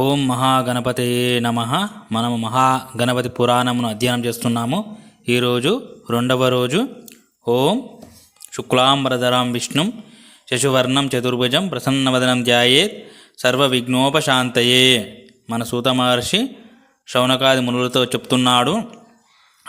ఓం మహాగణపతే నమ. మనము మహాగణపతి పురాణమును అధ్యయనం చేస్తున్నాము. ఈరోజు రెండవ రోజు ఓం శుక్లాంబరధరాం విష్ణుం శశువర్ణం చతుర్భుజం ప్రసన్నవదనం ధ్యాయేత్ సర్వ విఘ్నోపశాంతయే మన సూత మహర్షి శౌనకాది మునులతో చెప్తున్నాడు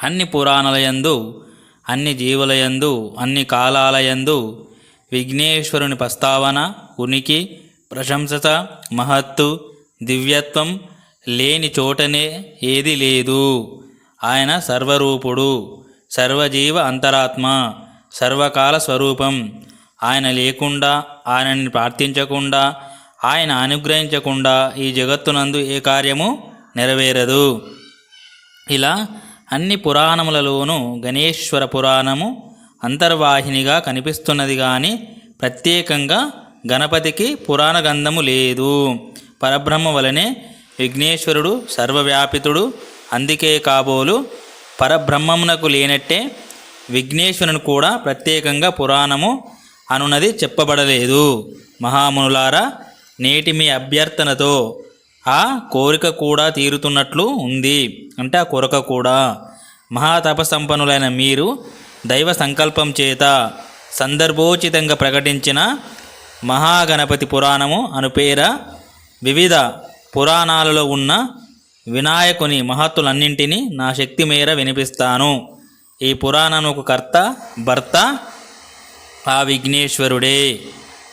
అన్ని పురాణాలయందు అన్ని జీవులయందు అన్ని కాలాలయందు విఘ్నేశ్వరుని ప్రస్తావన ఉనికి ప్రశంసత మహత్తు దివ్యత్వం లేని చోటనే ఏది లేదు. ఆయన సర్వరూపుడు సర్వజీవ అంతరాత్మ సర్వకాల స్వరూపం. ఆయన లేకుండా ఆయనని ప్రార్థించకుండా ఆయన అనుగ్రహించకుండా ఈ జగత్తునందు ఏ కార్యము నెరవేరదు. ఇలా అన్ని పురాణములలోనూ గణేశ్వర పురాణము అంతర్వాహినిగా కనిపిస్తున్నది కానీ ప్రత్యేకంగా గణపతికి పురాణ గంధము లేదు. పరబ్రహ్మ వలనే విఘ్నేశ్వరుడు సర్వవ్యాపితుడు అందుకే కాబోలు పరబ్రహ్మమునకు లేనట్టే విఘ్నేశ్వరుని కూడా ప్రత్యేకంగా పురాణము అనున్నది చెప్పబడలేదు. మహామునులారా నేటి మీ అభ్యర్థనతో ఆ కోరిక కూడా తీరుతున్నట్లు ఉంది అంటే ఆ కొరక కూడా. మహాతపసంపన్నులైన మీరు దైవ సంకల్పం చేత సందర్భోచితంగా ప్రకటించిన మహాగణపతి పురాణము అనుపేర వివిధ పురాణాలలో ఉన్న వినాయకుని మహత్తులన్నింటినీ నా శక్తి మేర వినిపిస్తాను. ఈ పురాణముకు కర్త భర్త ఆ విఘ్నేశ్వరుడే.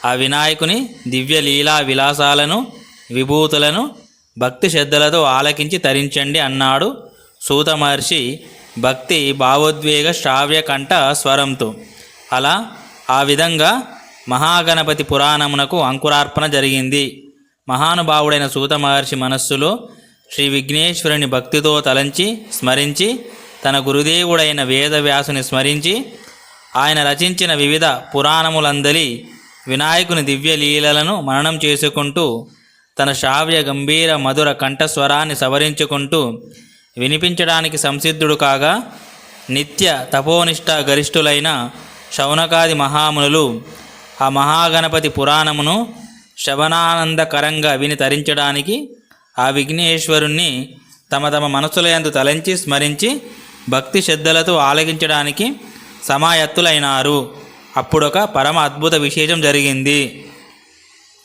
ఆ వినాయకుని దివ్య లీలా విలాసాలను విభూతులను భక్తి శ్రద్ధలతో ఆలకించి తరించండి అన్నాడు సూత మహర్షి భక్తి భావోద్వేగ శ్రావ్య కంఠ స్వరంతో. అలా ఆ విధంగా మహాగణపతి పురాణమునకు అంకురార్పణ జరిగింది. మహానుభావుడైన సూత మహర్షి మనస్సులో శ్రీ విఘ్నేశ్వరుని భక్తితో తలంచి స్మరించి తన గురుదేవుడైన వేదవ్యాసుని స్మరించి ఆయన రచించిన వివిధ పురాణములందలి వినాయకుని దివ్య లీలలను మననం చేసుకుంటూ తన శ్రావ్య గంభీర మధుర కంఠస్వరాన్ని సవరించుకుంటూ వినిపించడానికి సంసిద్ధుడు కాగా నిత్య తపోనిష్ట గరిష్ఠులైన శౌనకాది మహామునులు ఆ మహాగణపతి పురాణమును శవనానందకరంగా విని తరించడానికి ఆ విఘ్నేశ్వరుణ్ణి తమ తమ మనసులయందు తలంచి స్మరించి భక్తి శ్రద్ధలతో ఆలగించడానికి సమాయత్తులైనారు. అప్పుడొక పరమ అద్భుత విశేషం జరిగింది.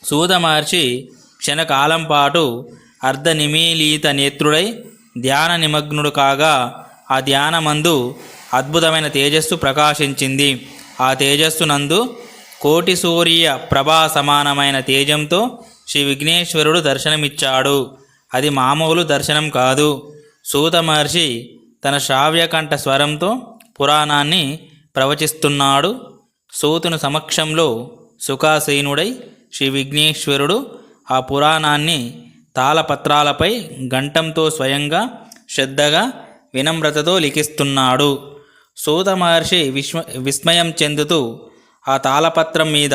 సూత మహర్షి క్షణకాలం పాటు అర్ధనిమీలిత నేత్రుడై ధ్యాన నిమగ్నుడు కాగా ఆ ధ్యానమందు అద్భుతమైన తేజస్సు ప్రకాశించింది. ఆ తేజస్సునందు కోటి సూర్య ప్రభా సమానమైన తేజంతో శ్రీ విఘ్నేశ్వరుడు దర్శనమిచ్చాడు. అది మామూలు దర్శనం కాదు. సూత మహర్షి తన శ్రావ్యకంఠ స్వరంతో పురాణాన్ని ప్రవచిస్తున్నాడు. సూతుని సమక్షంలో సుఖాసీనుడై శ్రీ విఘ్నేశ్వరుడు ఆ పురాణాన్ని తాళపత్రాలపై గంటంతో స్వయంగా శ్రద్ధగా వినమ్రతతో లిఖిస్తున్నాడు. సూత మహర్షి విస్మ విస్మయం చెందుతూ ఆ తాళపత్రం మీద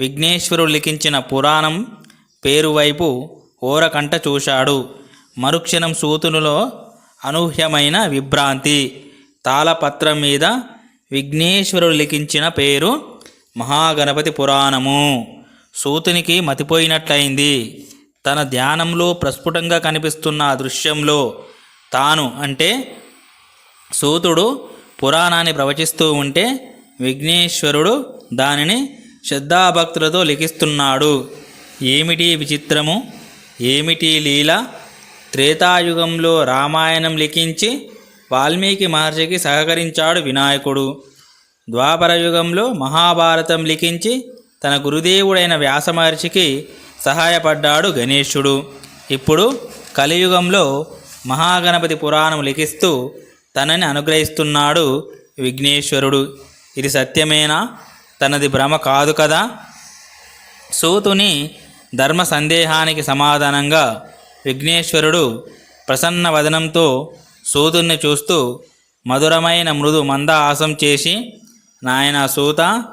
విఘ్నేశ్వరుడు లిఖించిన పురాణం పేరు వైపు ఓరకంట చూశాడు. మరుక్షణం సూతునిలో అనూహ్యమైన విభ్రాంతి. తాళపత్రం మీద విఘ్నేశ్వరుడు లిఖించిన పేరు మహాగణపతి పురాణము. సూతునికి మతిపోయినట్లయింది. తన ధ్యానంలో ప్రస్ఫుటంగా కనిపిస్తున్న ఆ దృశ్యంలో తాను అంటే సూతుడు పురాణాన్ని ప్రవచిస్తూ ఉంటే విఘ్నేశ్వరుడు దానిని శ్రద్ధాభక్తులతో లిఖిస్తున్నాడు. ఏమిటి విచిత్రము? ఏమిటి లీల? త్రేతాయుగంలో రామాయణం లిఖించి వాల్మీకి మహర్షికి సహకరించాడు వినాయకుడు. ద్వాపర యుగంలో మహాభారతం లిఖించి తన గురుదేవుడైన వ్యాస మహర్షికి సహాయపడ్డాడు గణేశుడు. ఇప్పుడు కలియుగంలో మహాగణపతి పురాణం లిఖిస్తూ తనని అనుగ్రహిస్తున్నాడు విఘ్నేశ్వరుడు. ఇది సత్యమేనా? తనది భ్రమ కాదు కదా? సూతుని ధర్మ సందేహానికి సమాధానంగా విఘ్నేశ్వరుడు ప్రసన్న వదనంతో సూతుని చూస్తూ మధురమైన మృదు మందహాసం చేసి నాయన సూత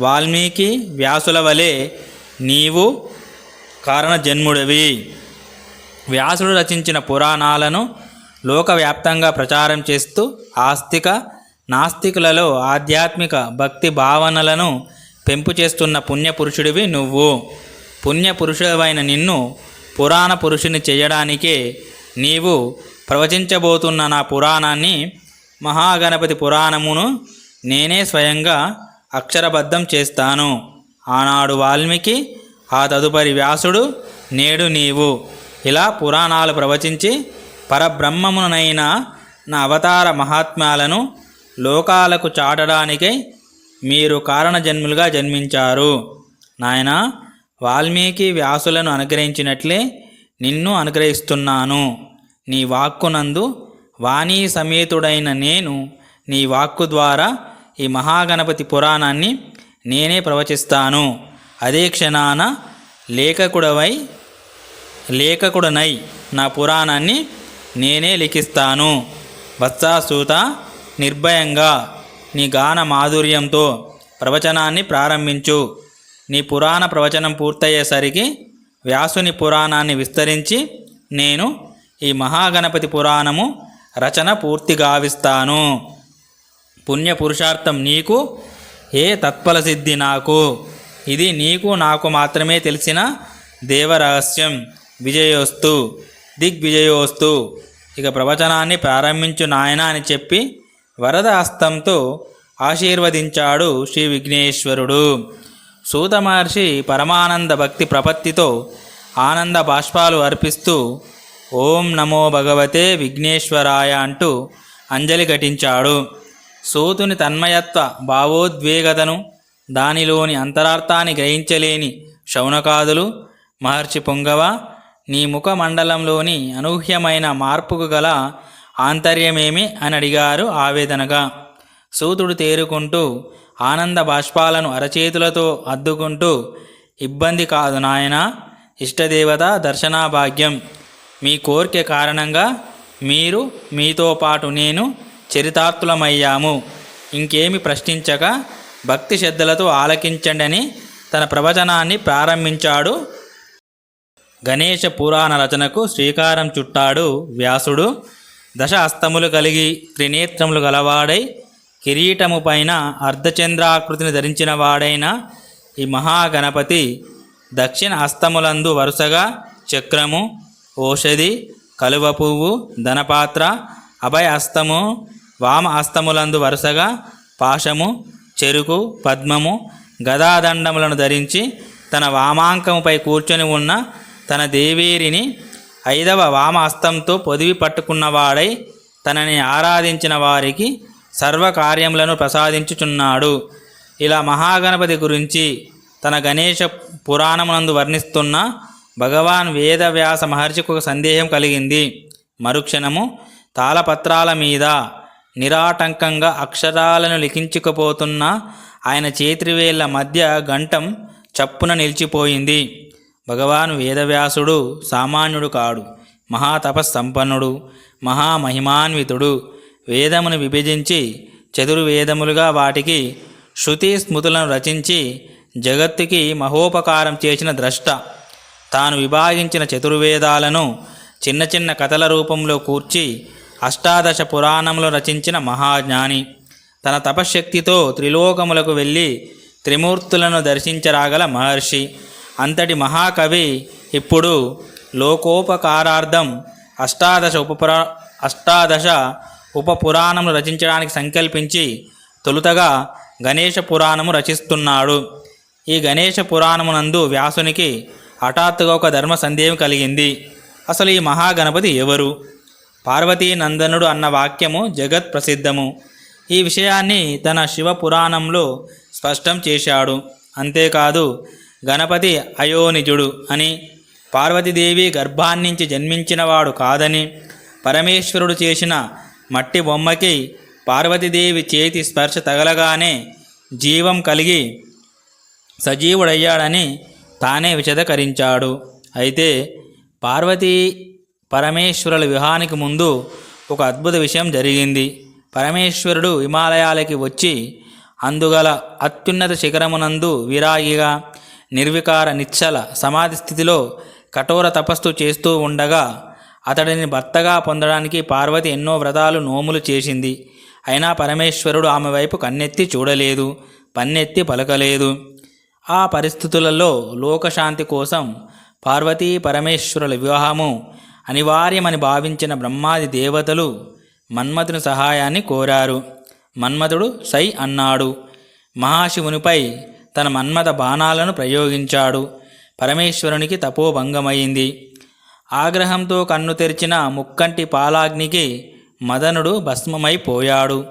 వాల్మీకి వ్యాసుల వలె నీవు కారణజన్ముడివి. వ్యాసుడు రచించిన పురాణాలను లోకవ్యాప్తంగా ప్రచారం చేస్తూ ఆస్తిక నాస్తికులలో ఆధ్యాత్మిక భక్తి భావనలను పెంపు చేస్తున్న పుణ్యపురుషుడివి నువ్వు. పుణ్యపురుషుడవైన నిన్ను పురాణ పురుషుని చేయడానికే నీవు ప్రవచించబోతున్న నా పురాణాన్ని మహాగణపతి పురాణమును నేనే స్వయంగా అక్షరబద్ధం చేస్తాను. ఆనాడు వాల్మీకి ఆ తదుపరి వ్యాసుడు నేడు నీవు. ఇలా పురాణాలు ప్రవచించి పరబ్రహ్మమునైన నా అవతార మహాత్మ్యాలను లోకాలకు చాటడానికై మీరు కారణజన్ములుగా జన్మించారు. నాయన వాల్మీకి వ్యాసులను అనుగ్రహించినట్లే నిన్ను అనుగ్రహిస్తున్నాను. నీ వాక్కునందు వాణీ సమేతుడైన నేను నీ వాక్కు ద్వారా ఈ మహాగణపతి పురాణాన్ని నేనే ప్రవచిస్తాను. అదే క్షణాన లేఖకుడవై లేఖకుడనై నా పురాణాన్ని నేనే లిఖిస్తాను. వత్సాసూత నిర్భయంగా నీ గాన మాధుర్యంతో ప్రవచనాన్ని ప్రారంభించు. నీ పురాణ ప్రవచనం పూర్తయ్యేసరికి వ్యాసుని పురాణాన్ని విస్తరించి నేను ఈ మహాగణపతి పురాణము రచన పూర్తి గావిస్తాను. పుణ్య పురుషార్థం నీకు ఏ తత్ఫల సిద్ధి నాకు? ఇది నీకు నాకు మాత్రమే తెలిసిన దేవరహస్యం విజయోస్తు దిగ్విజయోస్తు. ఇక ప్రవచనాన్ని ప్రారంభించు నాయన అని చెప్పి వరద హస్తంతో ఆశీర్వదించాడు శ్రీ విఘ్నేశ్వరుడు. సూత మహర్షి పరమానంద భక్తి ప్రపత్తితో ఆనంద బాష్పాలు అర్పిస్తూ ఓం నమో భగవతే విఘ్నేశ్వరాయ అంటూ అంజలి ఘటించాడు. సూతుని తన్మయత్వ భావోద్వేగతను దానిలోని అంతరార్థాన్ని గ్రహించలేని శౌనకాదులు మహర్షి పొంగవ నీ ముఖ మండలంలోని అనూహ్యమైన మార్పుకు గల ఆంతర్యమేమి అని అడిగారు ఆవేదనగా. సూతుడు తేరుకుంటూ ఆనంద బాష్పాలను అరచేతులతో అద్దుకుంటూ ఇబ్బంది కాదు నాయన ఇష్టదేవత దర్శనాభాగ్యం. మీ కోరిక కారణంగా మీరు మీతో పాటు నేను చరితార్థులమయ్యాము. ఇంకేమి ప్రశ్నించక భక్తి శ్రద్ధలతో ఆలకించండని తన ప్రవచనాన్ని ప్రారంభించాడు. గణేష పురాణ రచనకు శ్రీకారం చుట్టాడు వ్యాసుడు. దశ హస్తములు కలిగి త్రినేత్రములు గలవాడై కిరీటము పైన అర్ధచంద్రాకృతిని ధరించిన వాడైన ఈ మహాగణపతి దక్షిణ హస్తములందు వరుసగా చక్రము ఓషధి కలువ పువ్వు ధనపాత్ర అభయ హస్తము వామ హస్తములందు వరుసగా పాశము చెరుకు పద్మము గదాదండములను ధరించి తన వామాంకముపై కూర్చొని ఉన్న తన దేవేరిని ఐదవ వామహస్తంతో పొదివి పట్టుకున్నవాడై తనని ఆరాధించిన వారికి సర్వకార్యములను ప్రసాదించుచున్నాడు. ఇలా మహాగణపతి గురించి తన గణేష పురాణమునందు వర్ణిస్తున్న భగవాన్ వేదవ్యాస మహర్షికి ఒక సందేహం కలిగింది. మరుక్షణము తాళపత్రాల మీద నిరాటంకంగా అక్షరాలను లిఖించుకుపోతున్న ఆయన చేతివేళ్ళ మధ్య గంటం చప్పున నిలిచిపోయింది. భగవాన్ వేదవ్యాసుడు సామాన్యుడు కాడు మహాతపస్సంపన్నుడు మహామహిమాన్వితుడు. వేదమును విభజించి చతుర్వేదములుగా వాటికి శృతి స్మృతులను రచించి జగత్తుకి మహోపకారం చేసిన ద్రష్ట. తాను విభాగించిన చతుర్వేదాలను చిన్న చిన్న కథల రూపంలో కూర్చి అష్టాదశ పురాణంలో రచించిన మహాజ్ఞాని. తన తపశ్శక్తితో త్రిలోకములకు వెళ్ళి త్రిమూర్తులను దర్శించరాగల మహర్షి. అంతటి మహాకవి ఇప్పుడు లోకోపకారార్థం అష్టాదశ ఉపపురా అష్టాదశ ఉపపురాణములు రచించడానికి సంకల్పించి తొలుతగా గణేష పురాణము రచిస్తున్నాడు. ఈ గణేష పురాణమునందు వ్యాసునికి హఠాత్తుగా ఒక ధర్మ సందేహం కలిగింది. అసలు ఈ మహాగణపతి ఎవరు? పార్వతీ నందనుడు అన్న వాక్యము జగత్ ప్రసిద్ధము. ఈ విషయాన్ని తన శివ పురాణంలో స్పష్టం చేశాడు. అంతేకాదు గణపతి అయోనిజుడు అని పార్వతీదేవి గర్భాన్నించి జన్మించినవాడు కాదని పరమేశ్వరుడు చేసిన మట్టి బొమ్మకి పార్వతీదేవి చేతి స్పర్శ తగలగానే జీవం కలిగి సజీవుడయ్యాడని తానే విశదకరించాడు అయితే పార్వతీ పరమేశ్వరుల వివాహానికి ముందు ఒక అద్భుత విషయం జరిగింది. పరమేశ్వరుడు హిమాలయాలకి వచ్చి అందుగల అత్యున్నత శిఖరమునందు విరాగిగా నిర్వికార నిశ్చల సమాధి స్థితిలో కఠోర తపస్సు చేస్తూ ఉండగా అతడిని భర్తగా పొందడానికి పార్వతి ఎన్నో వ్రతాలు నోములు చేసింది. అయినా పరమేశ్వరుడు ఆమె వైపు కన్నెత్తి చూడలేదు పన్నెత్తి పలకలేదు. ఆ పరిస్థితులలో లోకశాంతి కోసం పార్వతీ పరమేశ్వరుల వివాహము అనివార్యమని భావించిన బ్రహ్మాది దేవతలు మన్మథుని సహాయాన్ని కోరారు. మన్మథుడు సై అన్నాడు. మహాశివునిపై తన మన్మథ బాణాలను ప్రయోగించాడు. పరమేశ్వరునికి తపోభంగమైంది. ఆగ్రహంతో కన్ను తెరిచిన ముక్కంటి పాలాగ్నికి మదనుడు భస్మమైపోయాడు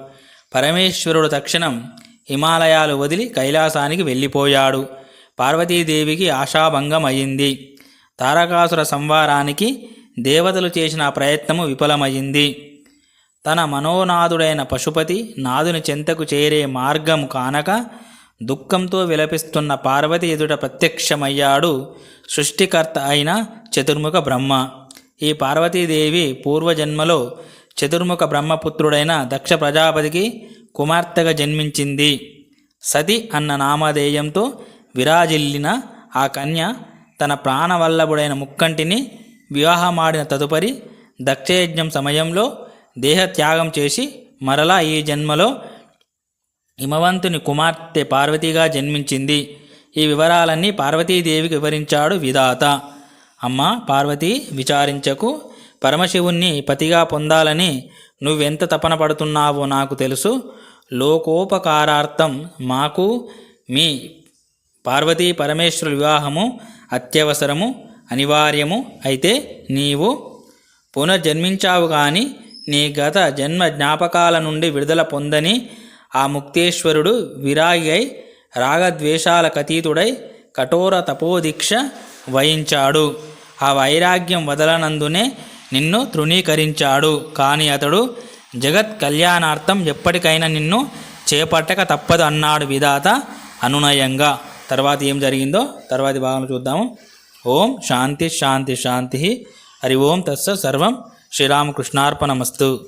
పరమేశ్వరుడు తక్షణం హిమాలయాలు వదిలి కైలాసానికి వెళ్ళిపోయాడు. పార్వతీదేవికి ఆశాభంగమయ్యింది తారకాసుర సంవారానికి దేవతలు చేసిన ప్రయత్నము విఫలమైంది. తన మనోనాథుడైన పశుపతి నాదుని చెంతకు చేరే మార్గం కానక దుఃఖంతో విలపిస్తున్న పార్వతి ఎదుట ప్రత్యక్షమయ్యాడు. సృష్టికర్త అయిన చతుర్ముఖ బ్రహ్మ. ఈ పార్వతీదేవి పూర్వజన్మలో చతుర్ముఖ బ్రహ్మపుత్రుడైన దక్ష ప్రజాపతికి కుమార్తెగా జన్మించింది. సతి అన్న నామధేయంతో విరాజిల్లిన ఆ కన్య తన ప్రాణవల్లభుడైన ముక్కంటిని వివాహమాడిన తదుపరి దక్షయజ్ఞం సమయంలో దేహత్యాగం చేసి మరలా ఈ జన్మలో హిమవంతుని కుమార్తె పార్వతిగా జన్మించింది. ఈ వివరాలన్నీ పార్వతీదేవికి వివరించాడు విధాత. అమ్మ పార్వతి విచారించకు. పరమశివుణ్ణి పతిగా పొందాలని నువ్వెంత తపన పడుతున్నావో నాకు తెలుసు. లోకోపకారార్థం మాకు మీ పార్వతీ పరమేశ్వరుల వివాహము అత్యవసరము అనివార్యము. అయితే నీవు పునర్జన్మించావు కానీ నీ గత జన్మ జ్ఞాపకాల నుండి విడుదల పొందని ఆ ముక్తేశ్వరుడు విరాగి అయి రాగద్వేషాలకు అతీతుడై కఠోర తపోదీక్ష వహించాడు. ఆ వైరాగ్యం వదలనందునే నిన్ను తృణీకరించాడు. కానీ అతడు జగత్ కళ్యాణార్థం ఎప్పటికైనా నిన్ను చేపట్టక తప్పదు అన్నాడు విధాత అనునయంగా. తర్వాత ఏం జరిగిందో తర్వాతి భాగంలో చూద్దాము. ఓం శాంతి శాంతి శాంతి. హరి ఓం తత్స సర్వం. శ్రీరామకృష్ణార్పణమస్తు.